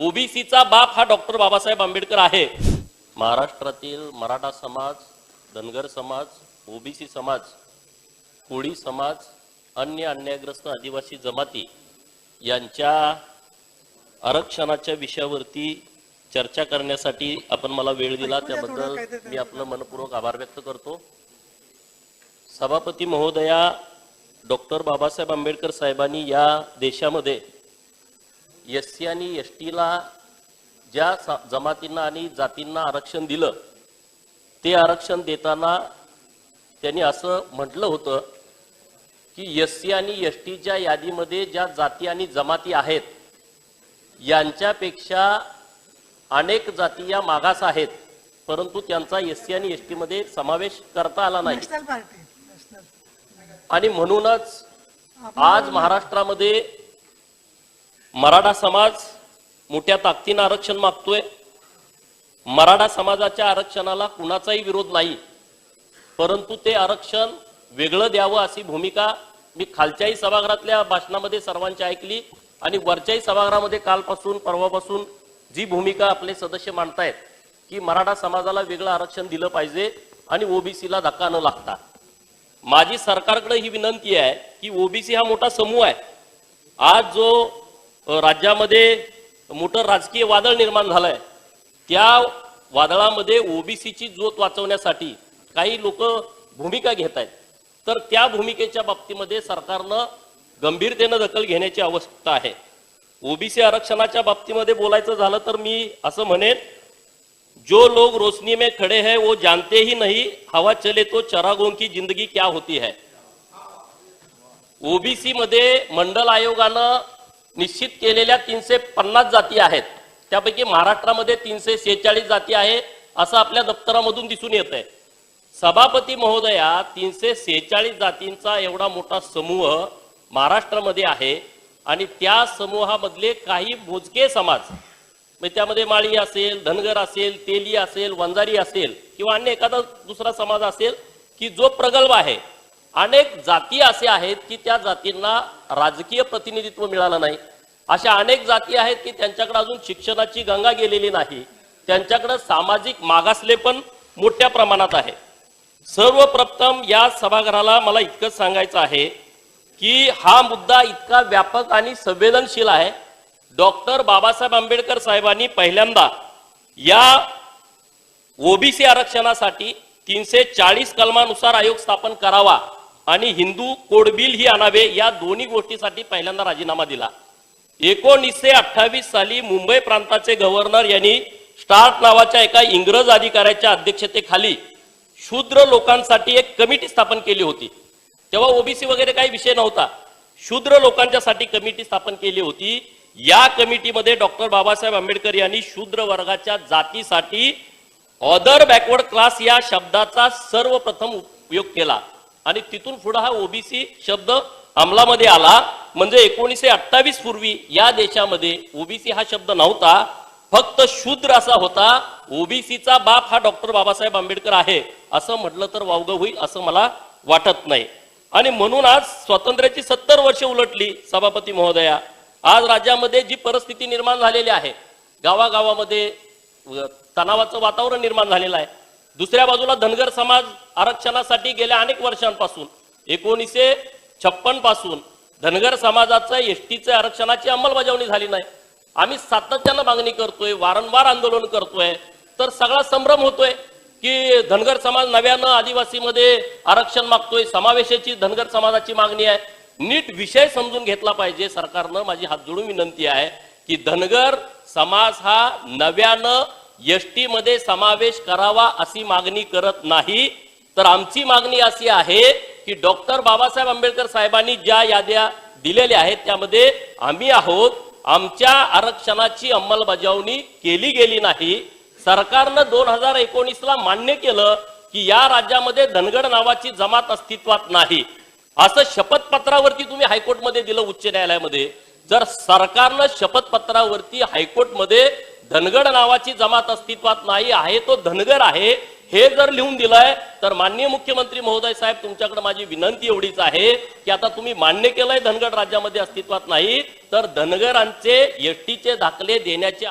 ओबीसीचा बाप हा डॉक्टर बाबासाहेब आंबेडकर आहे. महाराष्ट्रातील मराठा समाज धनगर समाज ओबीसी समाज कोळी समाज अन्य अन्यायग्रस्त आदिवासी जमाती यांच्या आरक्षणाच्या विषयावरती चर्चा करण्यासाठी आपण मला वेळ दिला. त्याबद्दल मी आपलं मनपूर्वक आभार व्यक्त करतो. सभापती महोदया डॉक्टर बाबासाहेब आंबेडकर साहेबांनी या देशामध्ये एस सी आणि एस टीला ज्या जमातींना आणि जातींना आरक्षण दिलं ते आरक्षण देताना त्यांनी असं म्हटलं होतं की एस सी आणि एस टीच्या यादीमध्ये ज्या जाती आणि जमाती आहेत यांच्यापेक्षा अनेक जाती या मागास आहेत परंतु त्यांचा एस सी आणि एस टीमध्ये समावेश करता आला नाही. आणि म्हणूनच आज महाराष्ट्रामध्ये मराठा समाज मोठ्या ताकदीनं आरक्षण मागतोय. मराठा समाजाच्या आरक्षणाला कुणाचाही विरोध नाही. परंतु ते आरक्षण वेगळं द्यावं अशी भूमिका मी खालच्याही सभागृहातल्या भाषणामध्ये सर्वांची ऐकली आणि वरच्याही सभागृहामध्ये कालपासून परवापासून जी भूमिका आपले सदस्य मांडतायत की मराठा समाजाला वेगळं आरक्षण दिलं पाहिजे आणि ओबीसीला धक्का न लागता. माझी सरकारकडे ही विनंती आहे की ओबीसी हा मोठा समूह आहे. आज जो राज्यामध्ये मोठं राजकीय वादळ निर्माण झालंय. त्या वादळामध्ये ओबीसीची ज्योत वाचवण्यासाठी काही लोक भूमिका घेत आहेत तर त्या भूमिकेच्या बाबतीमध्ये सरकारनं गंभीरतेनं दखल घेण्याची आवश्यकता आहे. ओबीसी आरक्षणाच्या बाबतीमध्ये बोलायचं झालं तर मी असं म्हणेन जो लोग रोशनी में खड़े हैं वो जानते ही नहीं हवा चले तो चरागों की जिंदगी क्या होती है. ओबीसी मध्ये मंडल आयोगानं निश्चित केलेल्या तीनशे पन्नास जाती आहेत. त्यापैकी महाराष्ट्रामध्ये तीनशे शेहेचाळीस जाती आहे असं आपल्या दप्तरामधून दिसून येत आहे सभापती महोदया तीनशे शेहेचाळीस जातींचा एवढा मोठा समूह महाराष्ट्रामध्ये आहे आणि त्या समूहामधले काही मोजके समाज म्हणजे त्यामध्ये माळी असेल धनगर असेल तेली असेल वंजारी असेल किंवा अन्य एखादा दुसरा समाज असेल की जो प्रगल्भ आहे. अनेक जाती असे आहेत की त्या जातींना राजकीय प्रतिनिधित्व मिळालं नाही. अशा अनेक जाती आहेत की त्यांच्याकडे अजून शिक्षणाची गंगा गेलेली नाही. त्यांच्याकडे सामाजिक मागासले पण मोठ्या प्रमाणात आहे. सर्वप्रथम या सभागृहाला मला इतकंच सांगायचं आहे की हा मुद्दा इतका व्यापक आणि संवेदनशील आहे. डॉक्टर बाबासाहेब आंबेडकर साहेबांनी पहिल्यांदा या ओबीसी आरक्षणासाठी तीनशे चाळीस कलमानुसार आयोग स्थापन करावा आणि हिंदू कोडबिल ही आणावे या दोन्ही गोष्टीसाठी पहिल्यांदा राजीनामा दिला. एकोणीसशे अठ्ठावीस साली मुंबई प्रांताचे गव्हर्नर यांनी स्टार्ट नावाच्या एका इंग्रज अधिकाऱ्याच्या अध्यक्षतेखाली शूद्र लोकांसाठी एक कमिटी स्थापन केली होती. तेव्हा ओबीसी वगैरे काही विषय नव्हता. शूद्र लोकांच्यासाठी कमिटी स्थापन केली होती. या कमिटीमध्ये डॉक्टर बाबासाहेब आंबेडकर यांनी शूद्र वर्गाच्या जातीसाठी ऑदर बॅकवर्ड क्लास या शब्दाचा सर्वप्रथम उपयोग केला. आणि तिथून पुढे हा ओबीसी शब्द अंमलामध्ये आला. म्हणजे एकोणीसशे अठ्ठावीस पूर्वी या देशामध्ये ओबीसी हा शब्द नव्हता. फक्त शूद्र असा होता. ओबीसीचा बाप हा डॉक्टर बाबासाहेब आंबेडकर आहे. असं म्हटलं तर वावगं होईल असं मला वाटत नाही. आणि म्हणून आज स्वातंत्र्याची सत्तर वर्ष उलटली सभापती महोदया. आज राज्यामध्ये जी परिस्थिती निर्माण झालेली आहे गावागावामध्ये तणावाचं वातावरण निर्माण झालेलं आहे. दुसऱ्या बाजूला धनगर समाज आरक्षणासाठी गेल्या अनेक वर्षांपासून. एकोणीसशे छप्पनपासून धनगर समाजाचं एसटीच्या आरक्षणाची अंमलबजावणी झाली नाही. आम्ही सातत्यानं मागणी करतोय वारंवार आंदोलन करतोय. तर सगळा संभ्रम होतोय की धनगर समाज नव्यानं आदिवासीमध्ये आरक्षण मागतोय. समावेशाची धनगर समाजाची मागणी आहे. नीट विषय समजून घेतला पाहिजे. सरकारनं माझी हात जोडून विनंती आहे की धनगर समाज हा नव्यानं एसमध्ये समावेश करावा अशी मागणी करत नाही. तर आमची मागणी अशी आहे की डॉक्टर बाबासाहेब आंबेडकर साहेबांनी ज्या याद्या दिलेल्या आहेत त्यामध्ये आम्ही आहोत आमच्या आरक्षणाची अंमलबजावणी केली गेली नाही. सरकारनं दोन हजार एकोणीसला मान्य केलं की या राज्यामध्ये धनगड नावाची जमात अस्तित्वात नाही. असं शपथपत्रावरती तुम्ही हायकोर्टमध्ये दिलं उच्च न्यायालयामध्ये. जर सरकारनं शपथपत्रावरती हायकोर्टमध्ये धनगड नावाची जमात अस्तित्वात नाही आहे तो धनगर आहे हे जर लिहून दिलंय तर माननीय मुख्यमंत्री महोदय साहेब तुमच्याकडे माझी विनंती एवढीच आहे की आता तुम्ही मान्य केलंय धनगड राज्यामध्ये अस्तित्वात नाही तर धनगरांचे एसटीचे दाखले देण्याचे